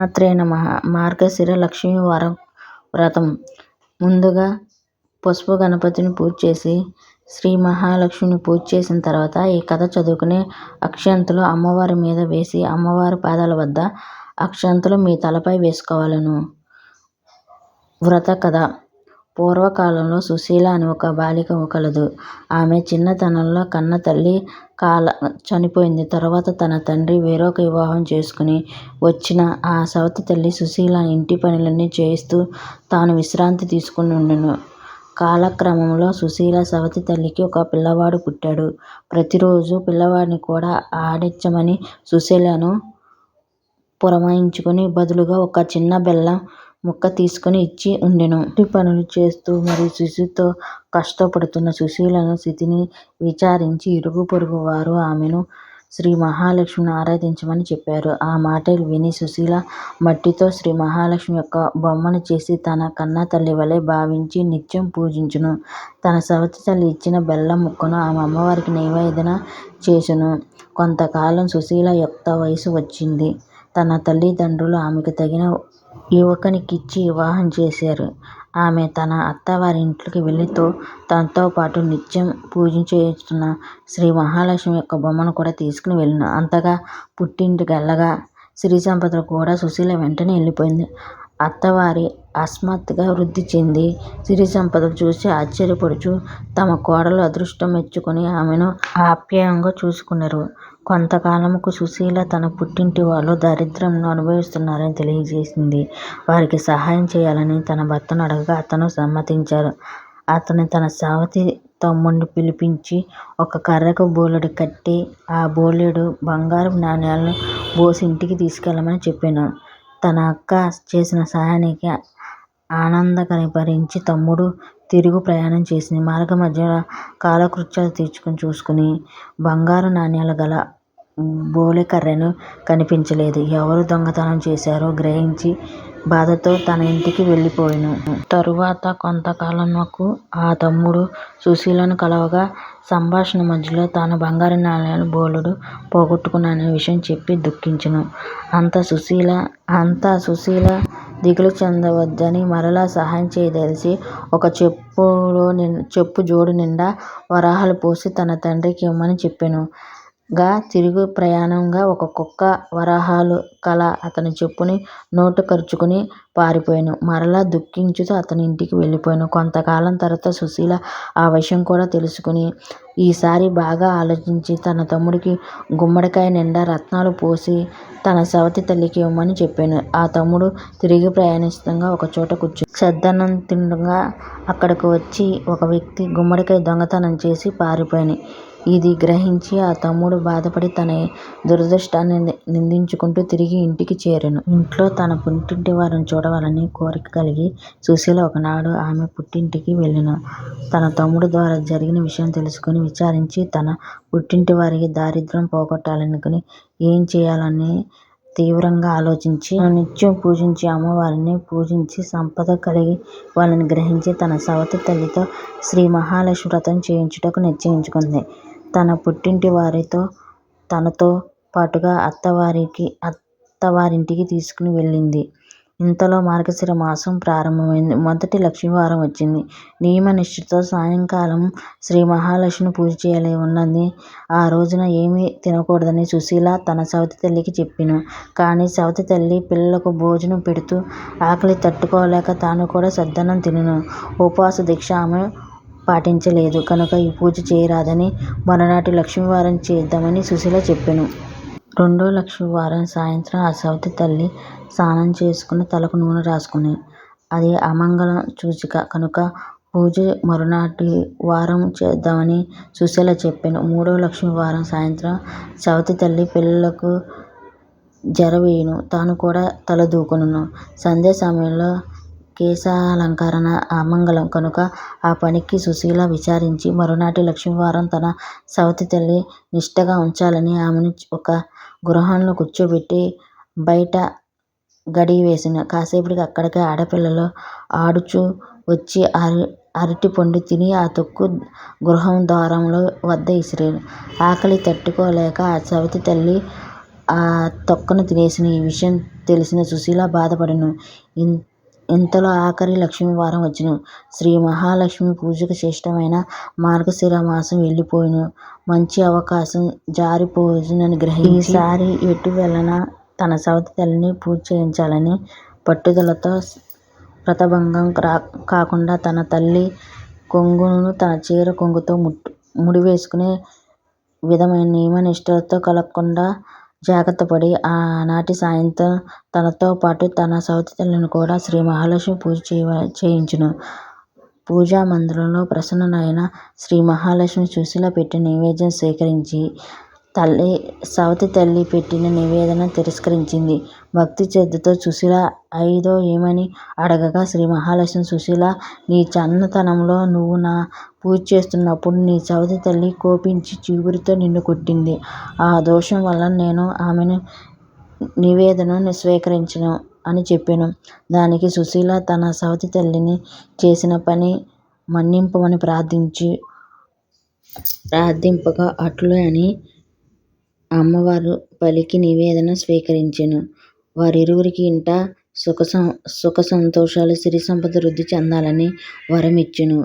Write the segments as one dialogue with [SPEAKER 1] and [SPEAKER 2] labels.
[SPEAKER 1] శ్రీమాత్రే నమః. మార్గశిర లక్ష్మీవారం వ్రతం. ముందుగా పసుపు గణపతిని పూజ చేసి శ్రీ మహాలక్ష్మిని పూజ చేసిన తర్వాత ఈ కథ చదువుకునే అక్షంతలు అమ్మవారి మీద వేసి అమ్మవారి పాదాల వద్ద అక్షంతలు మీ తలపై వేసుకోవాలను. వ్రత కథ. పూర్వకాలంలో సుశీల అని ఒక బాలిక కలదు ఆమె చిన్నతనంలో కన్న తల్లి కాల చనిపోయింది. తరువాత తన తండ్రి వేరొక వివాహం చేసుకుని వచ్చిన ఆ సవతి తల్లి సుశీల ఇంటి పనులన్నీ చేయిస్తూ తాను విశ్రాంతి తీసుకుంటుండెను కాలక్రమంలో సుశీల సవతి తల్లికి ఒక పిల్లవాడు పుట్టాడు. ప్రతిరోజూ పిల్లవాడిని కూడా ఆడించమని సుశీలను పురమాయించుకుని బదులుగా ఒక చిన్న బెల్లం ముక్క తీసుకుని ఇచ్చి ఉండెను. ఇంటి పనులు చేస్తూ మరి శిశువుతో కష్టపడుతున్న సుశీలను స్థితిని విచారించి ఇరుగు పొరుగు వారు ఆమెను శ్రీ మహాలక్ష్మిని ఆరాధించమని చెప్పారు. ఆ మాటలు విని సుశీల మట్టితో శ్రీ మహాలక్ష్మి యొక్క బొమ్మను చేసి తన కన్నతల్లి వలె భావించి నిత్యం పూజించును. తన సవతి తల్లి ఇచ్చిన బెల్లం ముక్కను ఆమె అమ్మవారికి నైవేదన చేసెను. కొంతకాలం సుశీల యుక్త వయసు వచ్చింది. తన తల్లిదండ్రులు ఆమెకు తగిన యువకునికిచ్చి వివాహం చేశారు. ఆమె తన అత్తవారింటికి తనతో పాటు నిత్యం పూజించేస్తున్న శ్రీ మహాలక్ష్మి యొక్క బొమ్మను కూడా తీసుకుని వెళ్ళెను. అంతలో పుట్టింటికెళ్ళగా సంపద కూడా సుశీల వెంటనే వెళ్ళిపోయింది. అత్తవారు అకస్మాత్తుగా వృద్ధి చెంది సిరిసంపదలు చూసి ఆశ్చర్యపడుచూ తమ కోడలు అదృష్టం మెచ్చుకుని ఆమెను ఆప్యాయంగా చూసుకున్నారు కొంతకాలముకు సుశీల తన పుట్టింటి వాళ్ళు దారిద్ర్యమును అనుభవిస్తున్నారని తెలియజేసింది. వారికి సహాయం చేయాలని తన భర్తను అడగగా అతను సమ్మతించారు. అతను తన సావతి తమ్ముడిని పిలిపించి ఒక కర్రకు బోలెడు కట్టి ఆ బోలెడు బంగారపు నాణేలను బోసి ఇంటికి తీసుకెళ్ళమని చెప్పాను. తన అక్క చేసిన సాయానికి ఆనందపరచి తమ్ముడు తిరుగు ప్రయాణం చేసి మార్గమధ్య కాలకృత్యాలు తీర్చుకుని చూసుకుని బంగారు నాణేలు గల బోలెకర్రెను కనిపించలేదు. ఎవరు దొంగతనం చేశారో గ్రహించి బాధతో తన ఇంటికి వెళ్ళిపోయెను. తరువాత కొంతకాలమునకు ఆ తమ్ముడు సుశీలను కలవగా సంభాషణ మధ్యలో తాను బంగారు నాణేలు బోలెడు పోగొట్టుకున్నాననే విషయం చెప్పి దుఃఖించెను. అంతా సుశీల దిగులు చెందవద్దని మరలా సహాయం చేయదలిచి ఒక చెప్పు జోడునిండా వరహాలు పోసి తన తండ్రికి ఇమ్మని చెప్పెను గా తిరుగు ప్రయాణంగా ఒక కుక్క వరహాలు కల అతని చెప్పుని నోటు కరుచుకుని పారిపోయాను. మరలా దుఃఖించుచూ అతని ఇంటికి వెళ్ళిపోయాను. కొంతకాలం తరువాత సుశీల ఆ విషయం కూడా తెలుసుకుని ఈసారి బాగా ఆలోచించి తన తమ్ముడికి గుమ్మడికాయ నిండా రత్నాలు పోసి తన సవతి తల్లికి ఇవ్వమని చెప్పాను. ఆ తమ్ముడు తిరిగి ప్రయాణిస్తుండగా ఒకచోట కూర్చుని చద్దన్నం తింటుండగా అక్కడకు వచ్చి ఒక వ్యక్తి గుమ్మడికాయ దొంగతనం చేసి పారిపోయాను. ఇది గ్రహించి ఆ తమ్ముడు బాధపడి తన దురదృష్టాన్ని నిందించుకుంటూ తిరిగి ఇంటికి చేరెను. ఇంట్లో తన పుట్టింటివారిని చూడవాలని కోరిక కలిగి సుశీల ఒకనాడు ఆమె పుట్టింటికి వెళ్ళెను. తన తమ్ముడు ద్వారా జరిగిన విషయం తెలుసుకుని విచారించి తన పుట్టింటివారి దారిద్ర్యం పోగొట్టాలనుకుని ఏం చేయాలని తీవ్రంగా ఆలోచించి తాను నిత్యం పూజించి అమ్మవారిని పూజించి సంపద కలిగి వాళ్ళని గ్రహించి తన సవతి తల్లితో శ్రీ మహాలక్ష్మి వ్రతం చేయించుటకు నిశ్చయించుకుంది. తన పుట్టింటి వారితో తనతో పాటుగా అత్తవారికి అత్తవారింటికి తీసుకుని వెళ్ళింది. ఇంతలో మార్గశిర మాసం ప్రారంభమైంది. మొదటి లక్ష్మీవారం వచ్చింది. నియమ నిష్ఠతో సాయంకాలం శ్రీ మహాలక్ష్మి పూజ చేయాలి ఉన్నది ఆ రోజున ఏమీ తినకూడదని సుశీల తన సవతి తల్లికి చెప్పెను. కానీ సవతి తల్లి పిల్లలకు భోజనం పెడుతూ ఆకలి తట్టుకోలేక తాను కూడా సద్దనం తినెను. ఉపవాస దీక్ష ఆమె పాటించలేదు కనుక ఈ పూజ చేయరాదని మరునాటి లక్ష్మీవారం చేద్దామని సుశీల చెప్పెను. రెండో లక్ష్మీవారం సాయంత్రం ఆ సవతి తల్లి స్నానం చేసుకుని తలకు నూనె రాసుకుని అది అమంగళ సూచిక కనుక పూజ మరునాటి వారం చేద్దామని సుశీల చెప్పెను. మూడో లక్ష్మీవారం సాయంత్రం సవతి తల్లి పిల్లలకు జరవేయును. తాను కూడా తల దూకును సంధ్యా సమయంలో కేశాలంకరణ అమంగళం కనుక ఆ పనికి సుశీల విచారించి మరునాటి లక్ష్మీవారం తన సవతి తల్లి నిష్ఠగా ఉంచాలని ఆమెను ఒక గృహంలో కూర్చోబెట్టి బయట గడి వేసిన కాసేపటికి అక్కడికి ఆడపిల్లలు ఆడుచూ వచ్చి అరటిపండు తిని ఆ తొక్కు గృహం ద్వారంలో వద్ద విసిరిరి. ఆకలి తట్టుకోలేక ఆ సవతి తల్లి ఆ తొక్కను తినేసిన ఈ విషయం తెలిసిన సుశీల బాధపడెను. ఇంతలో ఆఖరి లక్ష్మీవారం వచ్చెను. శ్రీ మహాలక్ష్మి పూజకు శ్రేష్టమైన మార్గశిరమాసం వెళ్ళిపోయెను. మంచి అవకాశం జారిపోవునని గ్రహించి ఈసారి ఎటు వెళ్ళినా తన సవతి తల్లిని పూజ చేయించాలని పట్టుదలతో వ్రతభంగం కాకుండా తన తల్లి కొంగును తన చీర కొంగుతో ముడివేసుకునే విధమైన నియమ నియమనిష్టలు కలగకుండా జాగ్రత్తపడి ఆనాటి సాయంత్రం తనతో పాటు తన సవతి కూడా శ్రీ మహాలక్ష్మి పూజ చేయ చేయించును. పూజా మందిరంలో ప్రసన్ననైన శ్రీ మహాలక్ష్మి సుశీల పెట్టిన నైవేద్యం స్వీకరించి తల్లి సవతి తల్లి పెట్టిన నివేదన తిరస్కరించింది. భక్తి శ్రద్ధలతో సుశీల అయిదో ఏమని అడగగా శ్రీ మహాలక్ష్మి సుశీలా! నీ చన్నతనంలో నువ్వు నా పూజ చేస్తున్నప్పుడు నీ సవతి తల్లి కోపించి చీపురుతో నిన్ను కొట్టింది. ఆ దోషం వల్ల నేను ఆమె నివేదనను స్వీకరించను అని చెప్పెను. దానికి సుశీల తన సవతి తల్లిని చేసిన పని మన్నింపమని ప్రార్థింపగా అట్లే అని అమ్మవారు పలికి నివేదన స్వీకరించెను. వారిరువురికి ఇంట సుఖ సంతోషాలు, సిరి సిరిసంపదలు వృద్ధి చెందాలని వరమిచ్చెను.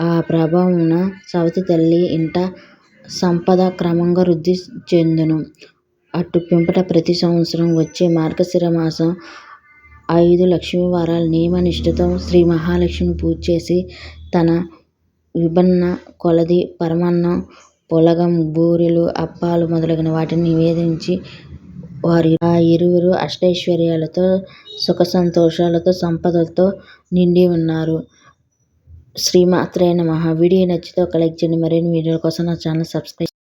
[SPEAKER 1] ఆ ప్రభావమున సవతి తల్లి ఇంట సంపద క్రమంగా వృద్ధి చెందెను. అటు పిమ్మట ప్రతి సంవత్సరం వచ్చే మార్గశిరమాసం ఐదు లక్ష్మీవారాలు నియమ నిష్టలతో శ్రీ మహాలక్ష్మి పూజ చేసి తన విభిన్న కొలది పరమాన్నం, పులగం, బూరెలు, అప్పాలు మొదలగు వాటిని నివేదించి వారి ఆ ఇరువురు అష్టైశ్వర్యాలతో సుఖసంతోషాలతో సంపదలతో నిండి ఉన్నారు శ్రీమాత్రే నమః వీడియో నచ్చితే ఒక లైక్ చేయండి. మరిన్ని వీడియోల కోసం నా ఛానల్ సబ్స్క్రైబ్